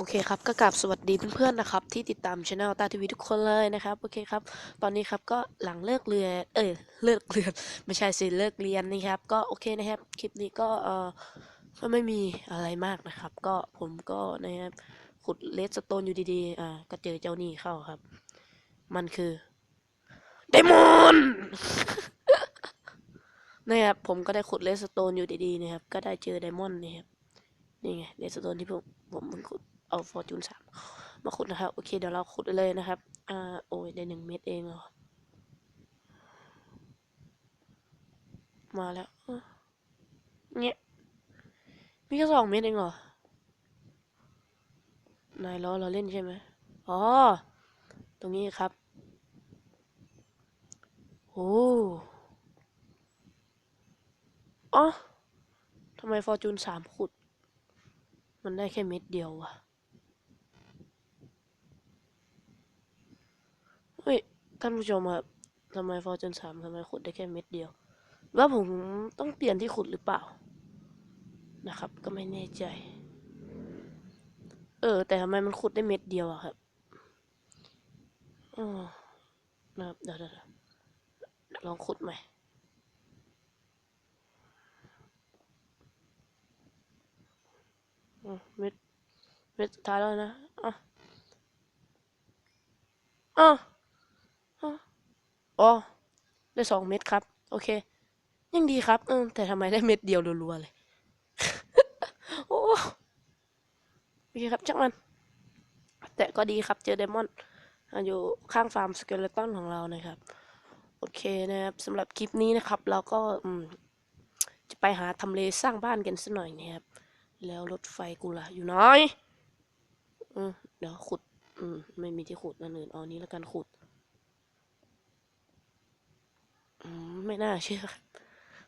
โอเคครับก็กราบสวัสดีเพื่อนๆนะครับ ที่ติดตามช anel ตาทีวีทุกคนเลยนะครับ โอเคครับ ตอนนี้ครับก็หลังเลิกเรียนเอ้ยเลิกเรียนไม่ใช่สิเลิกเรียนนะครับ ก็โอเคนะครับคลิปนี้ก็เออก็ไม่มีอะไรมากนะครับ ก็ผมก็นะครับขุดเลสโตนอยู่ดีๆอ่าก็เจอเจ้านี่เข้าครับ มันคือเดมอนนะครับผมก็ได้ขุดเลสโตนอยู่ดีๆนะครับ ก็ได้เจอไดมอนด์นะครับนี่ไงเลสโตนที่ผมผมเพิ่งขุด เอาฟอร์จูนสามมาขุดนะครับ โอเค เดี๋ยวเราขุดเลยนะครับ อ่า โอ้ย ได้หนึ่งเม็ดเองเหรอ มาแล้ว เนี่ย มีแค่สองเม็ดเองเหรอ นายล้อเราเล่นใช่ไหมอ๋อ ตรงนี้ครับ โอ้อ๋อทำไมฟอร์จูนสามขุด มันได้แค่เม็ดเดียววะ ฮ้ยท่านผู้ชมครับทำไมฟอร์จูนสามทำไมขุดได้แค่เม็ดเดียวว่าผมต้องเปลี่ยนที่ขุดหรือเปล่า นะครับ ก็ไม่แน่ใจ เออ แต่ทำไมมันขุดได้เม็ดเดียวอะครับอ๋อนะครับเดี๋ยวเดี๋ยวลองขุดใหม่เม็ดเม็ดสุดท้ายแล้วนะอะอะอะ อ๋อได้สองเม็ดครับ โอเค ยังดีครับ เออแต่ทำไมได้เม็ดเดียวรัวๆเลย โอ้โอเคครับจักมัน แต่ก็ดีครับเจอเดมอนอะอยู่ข้างฟาร์มสเกเลตันของเรานะครับ โอเคนะครับสำหรับคลิปนี้นะครับ เราก็อืมจะไปหาทำเลสร้างบ้านกันสักหน่อยนะครับ แล้วรถไฟกูล่ะอยู่ไหนอืมเดี๋ยวขุด อืม ไม่มีที่ขุดนั่นอื่นเอานี้แล้วกันขุด อืม ไม่น่าเชื่อครับ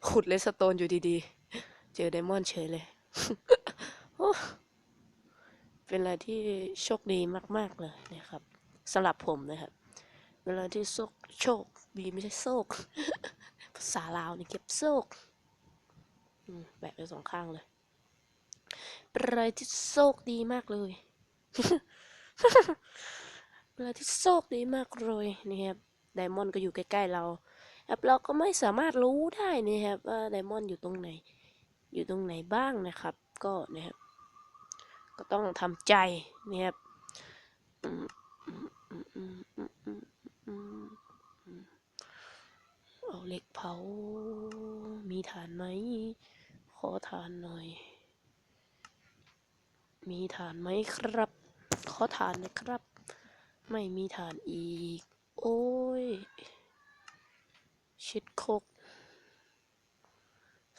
ขุดเลสโตนอยู่ดีๆ เจอไดมอนด์เฉยเลย เป็นอะไรที่โชคดีมาก ๆ เลยนะครับสำหรับผมนะครับ เวลาที่โชคโชคดีไม่ใช่โชคภาษาลาวนี่เก็บโชคแบกไปสองข้างเลยเป็นอะไรที่โชคดีมากเลยเป็นอะไรที่โชคดีมากเลยนะครับไดมอนด์ก็อยู่ใกล้ ๆ เรา ครับเราก็ไม่สามารถรู้ได้นะครับว่าไดมอนด์อยู่ตรงไหน อยู่ตรงไหนบ้างนะครับ ก็นะครับ ก็ต้องทำใจนะครับเอาเหล็กเผา มีฐานไหม ขอฐานหน่อย มีฐานไหมครับ ขอฐานนะครับ ไม่มีฐานอีก โอ้ย ชิดโคก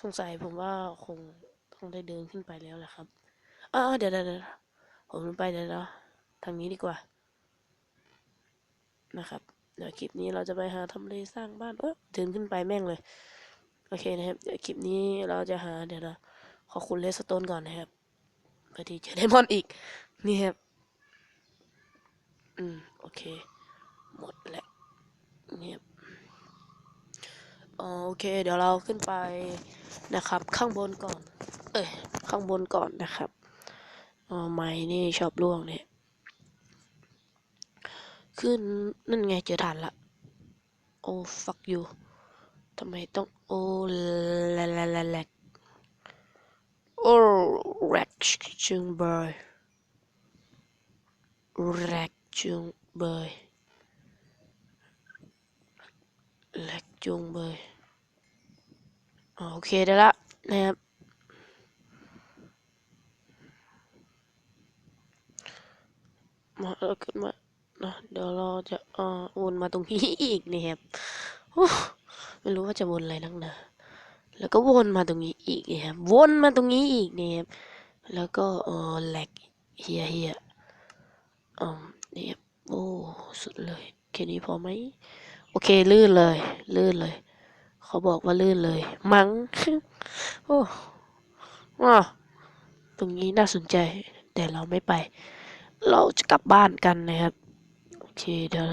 สงสัยผมว่าคงต้องได้เดินขึ้นไปแล้วแหละครับอ่าเดี๋ยวเดี๋ยวเดี๋ยวผมไปเดี๋ยวนะทางนี้ดีกว่า นะครับเดี๋ยวคลิปนี้เราจะไปหาทำเลสร้างบ้านเออเดินขึ้นไปแม่งเลย โอเคนะครับ เดี๋ยวคลิปนี้เราจะหาเดี๋ยวนะขอคุณเลสโตนก่อนนะครับพอดีเจอไดมอนด์อีก นี่ครับ อืม โอเค หมดแล้วเนี่ยครับ โอเค เดี๋ยวเราขึ้นไปนะครับ ข้างบนก่อน เอ้ยข้างบนก่อนนะครับอ๋อไม้นี่ชอบล่วงเนี่ยขึ้นนั่นไงเจอฐานละโอ้ fuck you ทำไมต้องโอ้แลแลแลแลโอ้แรกจึงเบยแรกจึงเบย แรกจุงเบยอ๋อโอเคได้ละนะครับมาเออขึ้นมานะเดี๋ยวเราจะอ่อวนมาตรงนี้อีกนะครับไม่รู้ว่าจะวนอะไรนักหนาแล้วก็วนมาตรงนี้อีกนะครับวนมาตรงนี้อีกนะครับแล้วก็เออแหลกเฮียเฮียอืมนี่ครับโอ้สุดเลยแค่นี้พอไหม โอเค ลื่นเลย ลื่นเลย เขาบอกว่าลื่นเลย มัง้งโอ้ว้าตรงนี้น่าสนใจ แต่เราไม่ไป เราจะกลับบ้านกันนะครับ โอเค เดี๋ยว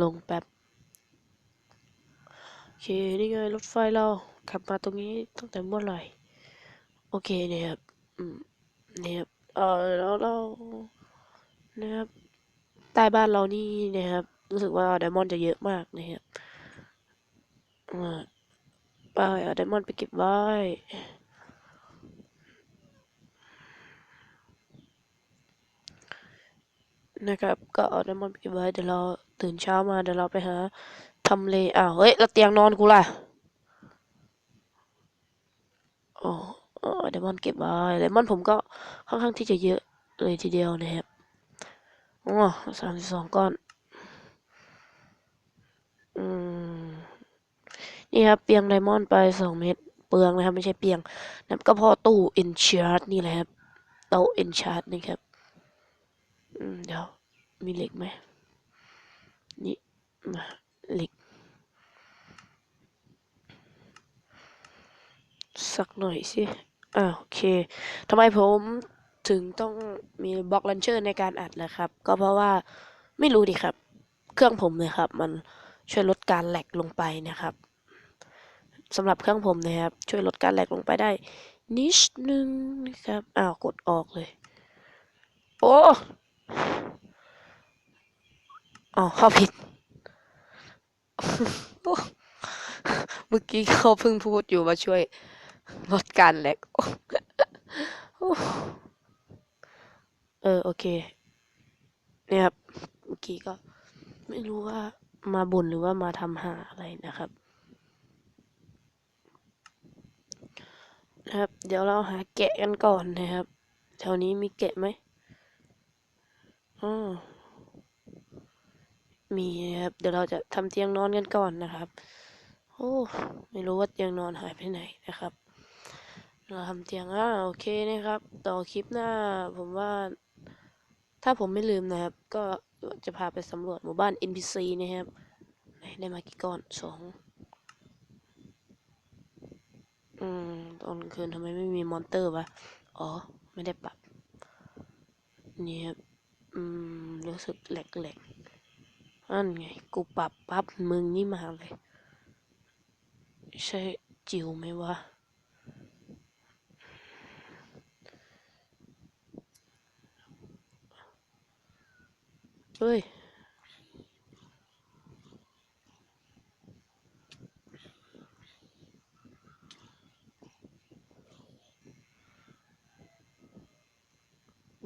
ลงแป๊บ โอเค นี่ไงรถไฟเราขับมาตรงนี้ตั้งแต่เมื่อไหร่ โอเคเนี่ยครับอืมเนี่ยครับเออแล้วเรานะครับใต้บ้านเรานี่นะครับ รู้สึกว่าไดมอนด์จะเยอะมากนะครับอ่าไปเอาไดมอนด์ไปเก็บไว้นะครับ ก็เอาไดมอนด์ไปเก็บไว้เดี๋ยวเราตื่นเช้ามาเดี๋ยวเราไปหาทำเลอ้าวเฮ้ยแล้วเตียงนอนกูล่ะอ๋ออ๋อไดมอนเก็บไว้ไดมอนผมก็ค่อนข้างที่จะเยอะเลยทีเดียวนะครับอ๋อสามสิบสองก้อน อืม นี่ครับเปียงไดมอนด์ไปสองเม็ดเปลืองนะครับ ไม่ใช่เปียงนะครับก็เพอตู้เอนชาร์ดนี่แหละครับเตาเอนชาร์ดนี่ครับอืมเดี๋ยวมีเหล็กไหมนี่มาเหล็ก สักหน่อยสิอ่าโอเคทำไมผมถึงต้องมีบล็อกลันเชอร์ในการอัดล่ะครับ ก็เพราะว่าไม่รู้ดิครับ เครื่องผมเลยครับ มันช่วยลดการแหลกลงไปนะครับ สำหรับเครื่องผมนะครับ ช่วยลดการแหลกลงไปได้ นิดนึงนะครับอ้าวกดออกเลย โอ้อ๋อเข้าผิดเมื่อกี้เขาเพิ่งพูดอยู่มาช่วยลดการแหลกเออโอเคเนี่ยครับเมื่อกี้ก็ไม่รู้ว่ามาบ่นหรือว่ามาทำหาอะไรนะครับ นะครับ เดี๋ยวเราหาแกะกันก่อนนะครับแถวนี้มีแกะไหมอ๋อมีนะครับ เดี๋ยวเราจะทำเตียงนอนกันก่อนนะครับ โอ้ ไม่รู้ว่าเตียงนอนหายไปไหนนะครับ เราทำเตียงอ่าโอเคนะครับ ต่อคลิปหน้า ผมว่า ถ้าผมไม่ลืมนะครับ ก็จะพาไปสำรวจหมู่บ้าน NPC นะครับไหนได้มากี่ก้อนสอง อืม ตอนคืนทำไมไม่มีมอนเตอร์วะ อ๋อ ไม่ได้ปรับ นี่ครับ อืม รู้สึกแหลกๆนั่นไง กูปรับปั๊บมึงนี่มาเลย ใช่จิ๋วไหมวะเฮ้ย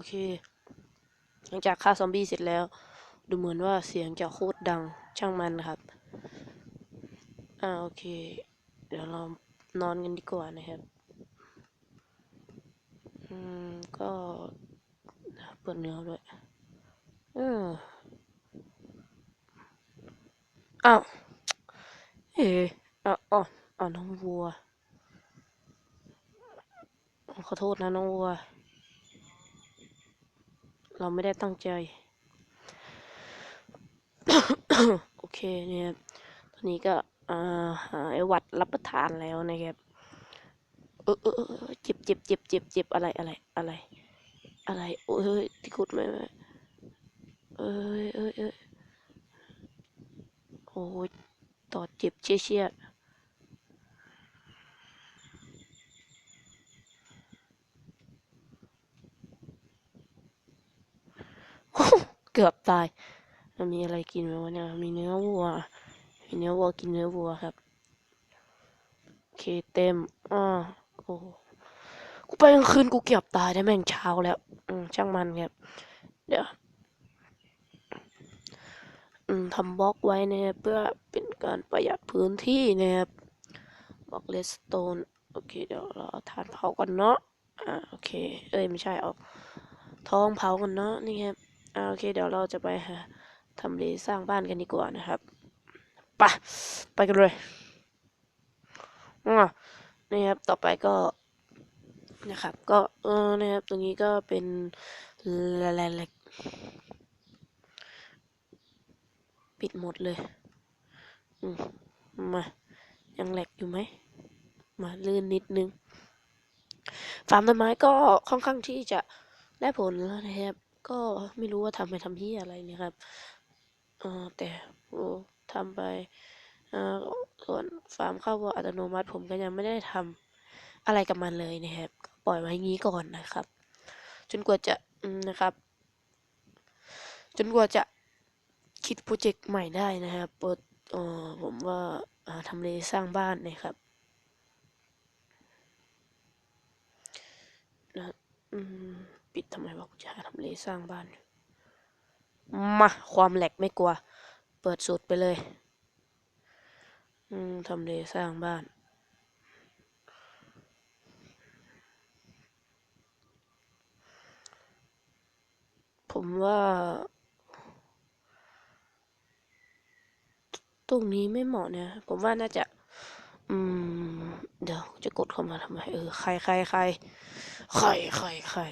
เค หลังจากฆ่าซอมบี้เสร็จแล้ว ดูเหมือนว่าเสียงจะโคตรดังช่างมันครับ อ่าโอเค เดี๋ยวเรานอนกันดีกว่านะครับ อืม ก็เปิดเนื้อด้วยเอออ้าว เอ๋ออ๋ออ้าวน้องวัว ขอโทษนะน้องวัว เราไม่ได้ตั้งใจ โอเคเนี่ยตอนนี้ก็อ่าหาไอ้วัดรับประทานแล้วนะครับเออเออเจ็บเจ็บเจ็บเจ็บเจ็บอะไรอะไรอะไร อะไรโอ้ยที่กุดไม่ไม่เอ้ยเอ้ยเอ้ยโอ้ยต่อเจ็บเชี่ยเชี่ยโอ้โห เกือบตายมันมีอะไรกินไหมวะเนี่ย มีเนื้อวัว มีเนื้อวัวกินเนื้อวัวครับโอเคเต็มอ่าโอ้โหกูไปกลางคืนกูเกือบตายได้แม่งเช้าแล้ว อืมช่างมันครับ เดี๋ยว อืมทำบล็อกไว้นะครับเพื่อเป็นการประหยัดพื้นที่นะครับบล็อกเลสโตนโอเคเดี๋ยวเราเอาถ่านเผาก่อนเนาะ อ่าโอเค เอ้ยไม่ใช่เอาทองเผาก่อนเนาะนี่ครับ โอเค เดี๋ยวเราจะไปหาทำเลสร้างบ้านกันดีกว่านะครับไปไปกันเลยนี่ครับ ต่อไปก็นะครับ ก็เออนะครับ ตรงนี้ก็เป็นแลกปิดหมดเลยมา ยังแหลกอยู่ไหม มาลื่นนิดนึง ฟาร์มต้นไม้ก็ค่อนข้างที่จะได้ผลแล้วนะครับ ก็ไม่รู้ว่าทำไปทำที่อะไรนะครับเออแต่ทำไปส่วนฟาร์มข้าววัวอัตโนมัติผมก็ยังไม่ได้ทำอะไรกับมันเลยนะครับปล่อยไว้งี้ก่อนนะครับ จนกว่าจะนะครับ จนกว่าจะคิดโปรเจกต์ใหม่ได้นะครับเปิดออผมว่าอ่าทำเลสร้างบ้านนะครับนะอืม ปิดทำไมวะกูจะหาทำเลสร้างบ้าน มาความแหลกไม่กลัว เปิดสุดไปเลย อืมทำเลสร้างบ้าน ผมว่า ตรงนี้ไม่เหมาะเนี่ย ผมว่าน่าจะอืม เดี๋ยวจะกดเข้ามาทำไม เออ ใครใครใคร ใครใครใคร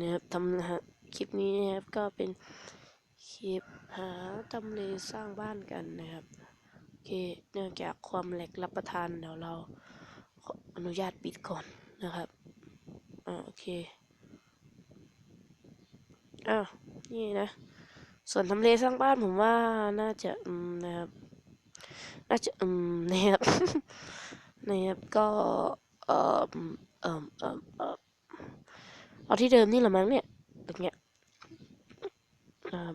นี่ยครับทำนะฮะคลิปนี้นะครับก็เป็นคลิปหาทำเลสร้างบ้านกันนะครับโอเคเนื่องจากความแหลกรับประทานเดี๋ยวเราออนุญาตปิดก่อนนะครับอ่าโอเคอ้าวนี่นะ ส่วนทำเลสร้างบ้านผมว่าน่าจะอืมนะครับน่าจะอืมนะครับนะครับก็เอ่อเอ่อเอ่อ เอาที่เดิมนี่แหละมั้งเนี่ยตรงเนี้ยนะครับ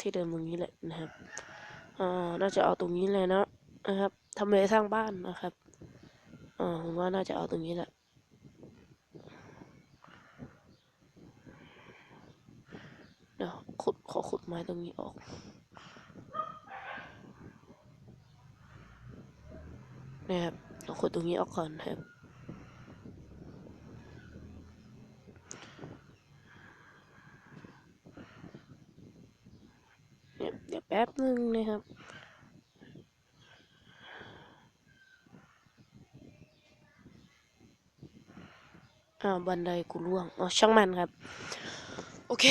ที่เดิมตรงนี้แหละนะครับอ่าน่าจะเอาตรงนี้เลยนะนะครับทำเลสร้างบ้านนะครับอ่าผมว่าน่าจะเอาตรงนี้แหละเดี๋ยวขุดขอขุดไม้ตรงนี้ออกนะครับเราขุดตรงนี้ออกก่อนนะครับ เนี่ยเดี๋ยวแป๊บนึงนะครับ อ่า บันไดกูร่วงอ๋อช่างมันครับ โอเค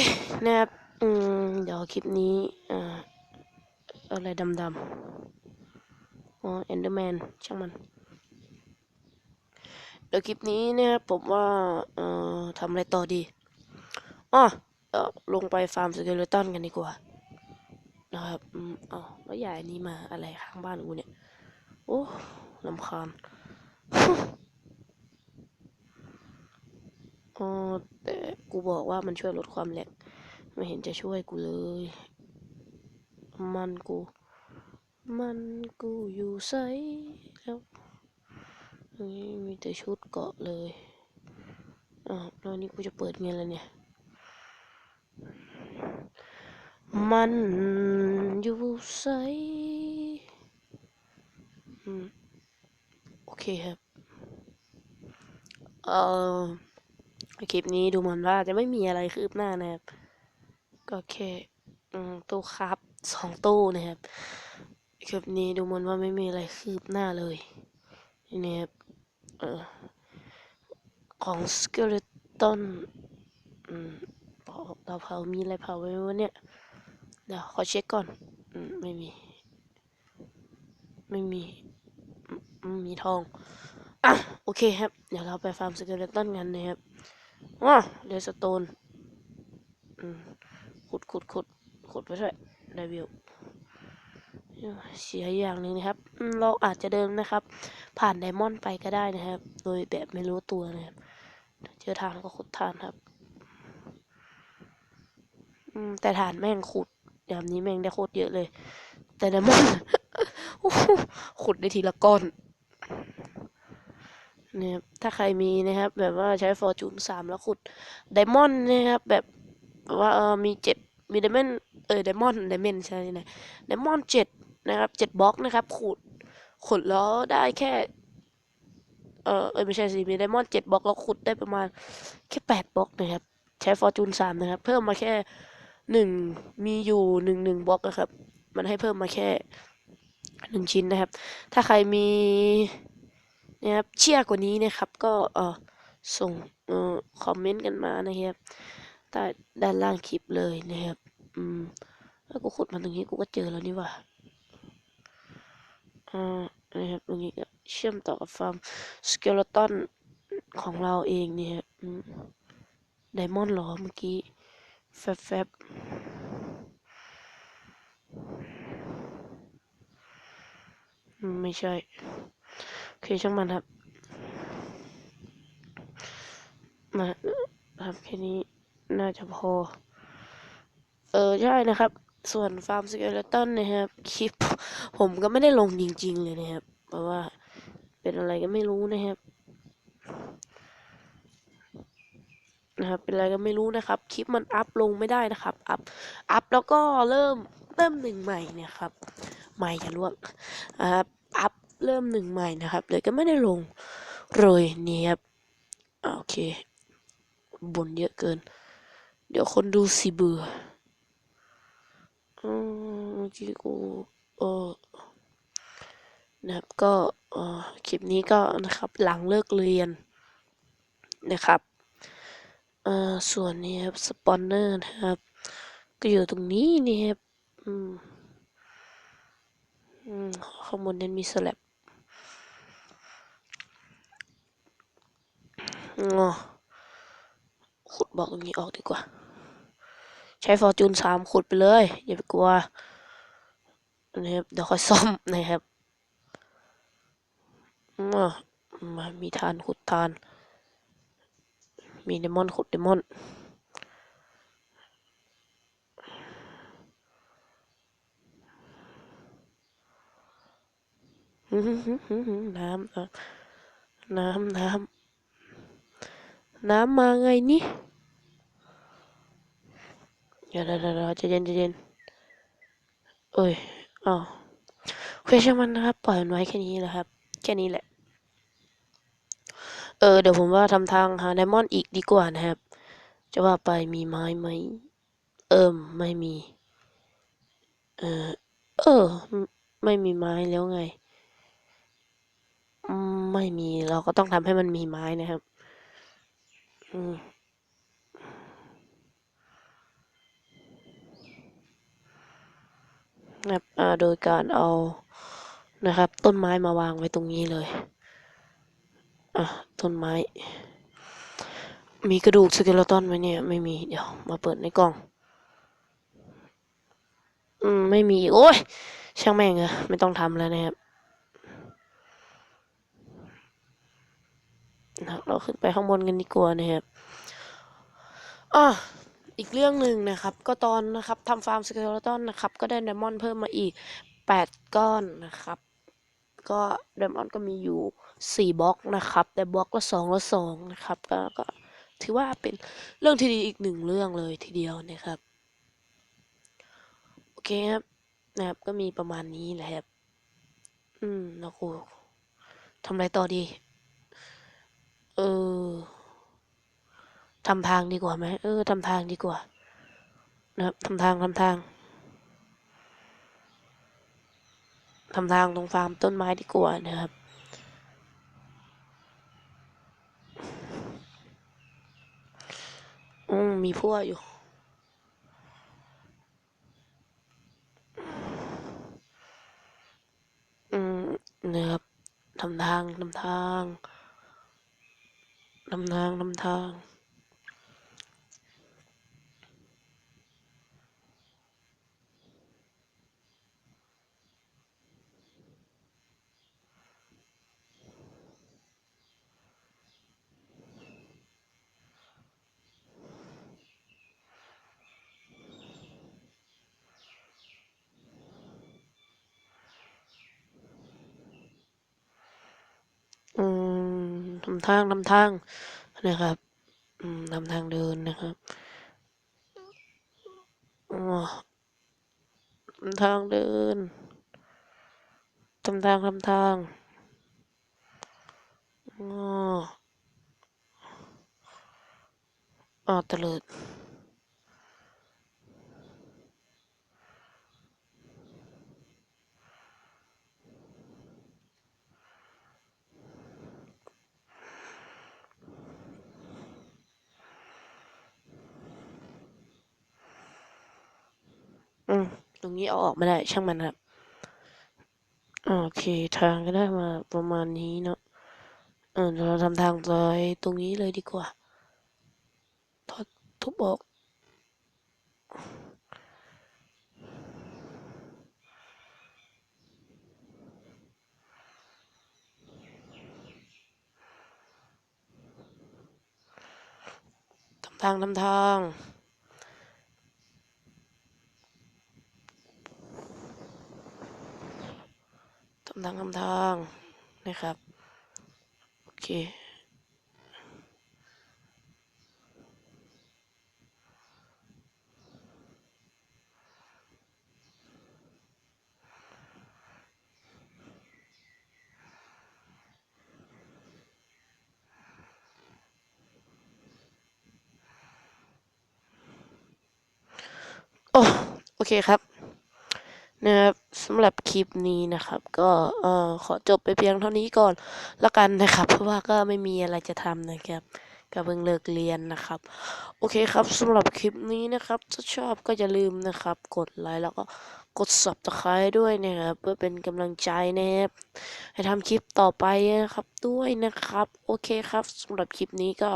นะครับอืมเดี๋ยวคลิปนี้อ่าอะไรดำๆอ๋อเอนเดอร์แมนช่างมันเดี๋ยวคลิปนี้เนี่ยผมว่าเอ่อทำอะไรต่อดีอ๋อเออลงไปฟาร์มสเกเลตันกันดีกว่า นะครับอืมอ๋อแล้วยายนี่มาอะไรข้างบ้านกูเนี่ย โอ้ลำคาญ อ๋อแต่กูบอกว่ามันช่วยลดความแหลกไม่เห็นจะช่วยกูเลย มันกู มันกูอยู่ไซแล้วนี่มีแต่ชุดเกาะเลยอ่าวแล้วนี่กูจะเปิดไงล่ะเนี่ย มันอยู่ไซอืมโอเคครับเอ่อ คลิปนี้ดูเหมือนว่าจะไม่มีอะไรคืบหน้านะครับ ก็แค่ตู้ครับสองตู้นะครับ คลิปนี้ดูเหมือนว่าไม่มีอะไรคืบหน้าเลยนี่ครับออของสเกเลตันอืมเผาเผามีอะไรเผาไว้ไหมวะเนี่ย เดี๋ยวขอเช็คก่อนอืมไม่มี ไม่มีอืมอืมมีทองอะโอเคครับ เดี๋ยวเราไปฟาร์มสเกเลตันกันนะครับ ว้าเดสโตนขุดขุดขุดขุดไปด้วยได้วิวเสียอย่างหนึ่งนะครับ เราอาจจะเดินนะครับ ผ่านไดมอนด์ไปก็ได้นะครับ โดยแบบไม่รู้ตัวนะครับเจอทางก็ขุดทานครับอืมแต่ฐานแม่งขุดแบบนี้แม่งได้โคตรเยอะเลย แต่ไดมอนด์ขุดได้ทีละก้อน นี่ยครับถ้าใครมีนะครับ แบบว่าใช้ฟอร์จูนสามแล้วขุดไดมอนด์นะครับแบบว่าเออมีเจ็ดมีไดมอนด์เออไดมอนด์ไดมอนด์ใช่ไหมไดมอนด์เจ็ดนะครับเจ็ดบล็อกนะครับขุดขุดแล้วได้แค่เออเออไม่ใช่สิมีไดมอนด์เจ็ดบล็อกแล้วขุดได้ประมาณแค่แปดบล็อกนะครับใช้ฟอร์จูนสามนะครับ เพิ่มมาแค่หนึ่งมีอยู่หนึ่งหนึ่งบล็อกนะครับ มันให้เพิ่มมาแค่หนึ่งชิ้นนะครับ ถ้าใครมี นะครับเชี่ยกว่านี้นะครับ ก็เออส่งเออคอมเมนต์กันมานะครับใต้ด้านล่างคลิปเลยนะครับ อืมแล้วกูขุดมาตรงนี้กูก็เจอแล้วนี่ว่าอ่านะครับตรงนี้ก็เชื่อมต่อกับฟาร์มสเกเลตันของเราเองเนี่ยอืมไดมอนด์หรอเมื่อกี้ แฟบแฟบไม่ใช่ โอเคช่างมันครับ มาครับแค่นี้น่าจะพอ เออใช่นะครับ ส่วนฟาร์มสเกเลตันนะครับ คลิป ผมก็ไม่ได้ลงจริง ๆ เลยนะครับ เพราะว่าเป็นอะไรก็ไม่รู้นะครับ นะครับ เป็นอะไรก็ไม่รู้นะครับ คลิปมันอัพลงไม่ได้นะครับ อัพ อัพแล้วก็เริ่มเริ่มหนึ่งใหม่เนี่ยครับ ใหม่จะลวกนะครับ อัพ เริ่มหนึ่งใหม่นะครับ เลยก็ไม่ได้ลงเลยเนี่ยครับอโอเคบ่นเยอะเกิน เดี๋ยวคนดูสิเบื่ออืมเมื่อกี้กูเออนะครับก็ออคลิปนี้ก็นะครับหลังเลิกเรียนนะครับเออส่วนนี้ครับสปอนเนอร์นะครับ ก็อยู่ตรงนี้นี่ครับอืมข้างบนนั้นมีสแลบ อ๋อขุดบอกตรงนี้ออกดีกว่า ใช้ฟอร์จูนสามขุดไปเลย อย่าไปกลัวนะครับเดี๋ยวค่อยซ่อมนะครับมามีทานขุดทาน มีเดมอนขุดเดมอนน้ำน้ำน้ำ น้ำมาไงนี่เดี๋ยวเดี๋ยวเดี๋ยวใจเย็นใจเย็นเอ้ยอ้าวโอเคช่างมันนะครับ ปล่อยมันไว้แค่นี้แหละครับ แค่นี้แหละ เออ เดี๋ยวผมว่าทำทางหาไดมอนด์อีกดีกว่านะครับ จะว่าไปมีไม้ไหม เอิมไม่มี เออ เออ ไม่มีไม้แล้วไง ไม่มี เราก็ต้องทำให้มันมีไม้นะครับ นะครับอ่าโดยการเอานะครับ ต้นไม้มาวางไว้ตรงนี้เลยอะต้นไม้ มีกระดูกสเกเลตันไหมเนี่ย ไม่มี เดี๋ยว มาเปิดในกล่อง อืม ไม่มี โอ้ย ช่างแม่งอะไม่ต้องทำแล้วนะครับนะ เราขึ้นไปข้างบนกันดีกว่านะครับอะอีกเรื่องหนึ่งนะครับ ก็ตอนนะครับทำฟาร์มสเกลตันนะครับ ก็ได้ไดมอนด์เพิ่มมาอีก 8 ก้อนนะครับ ก็ไดมอนด์ก็มีอยู่ 4บล็อกนะครับ แต่บล็อกละ2ละ2นะครับก็ก็ถือว่าเป็นเรื่องที่ดีอีกหนึ่งเรื่องเลยทีเดียวนะครับ โอเคครับนะครับก็มีประมาณนี้แหละครับ อืมแล้วกูทำอะไรต่อดี ออทำทางดีกว่าไหมเออทำทางดีกว่า นะครับทำทางทำทางทำทางตรงฟาร์มต้นไม้ดีกว่านะครับ อืมมีพั่วอยู่ อืมนะครับทำทางทำทาง ทำทา ทำทางทำทางนะครับทำทางเดินนะครับทำทางเดินทำทางทำทางอ๋ออ๋อตะเลิด ตรงนี้เอาออกไม่ได้ ช่างมันครับ โอเค ทางก็ได้มาประมาณนี้เนาะเออเราทำทางซอยตรงนี้เลยดีกว่าทอดทุบออกทำทางทำทาง ทางนะครับ โอเคโอ้โอเคครับนะครับำหรับคลิปนี้นะครับ ก็เอ่อขอจบไปเพียงเท่านี้ก่อนละกันนะครับ เพราะว่าก็ไม่มีอะไรจะทำนะครับก็เพิ่งเลิกเรียนนะครับ โอเคครับสำหรับคลิปนี้นะครับ ถ้าชอบก็อย่าลืมนะครับ กดไลค์แล้วก็กด subscribe ด้วยนะครับ เพื่อเป็นกำลังใจนะครับให้ทำคลิปต่อไปนะครับด้วยนะครับ โอเคครับสำหรับคลิปนี้ก็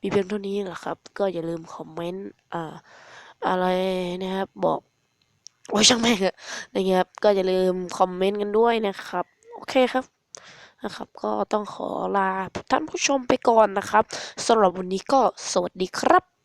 มีเพียงเท่านี้แหละครับ ก็อย่าลืมคอมเมนต์อ่าอะไรนะครับบอก โอ้ยช่างแม่งอะนะครับ ก็อย่าลืมคอมเมนต์กันด้วยนะครับ โอเคครับนะครับ ก็ต้องขอลาท่านผู้ชมไปก่อนนะครับสำหรับวันนี้ก็สวัสดีครับ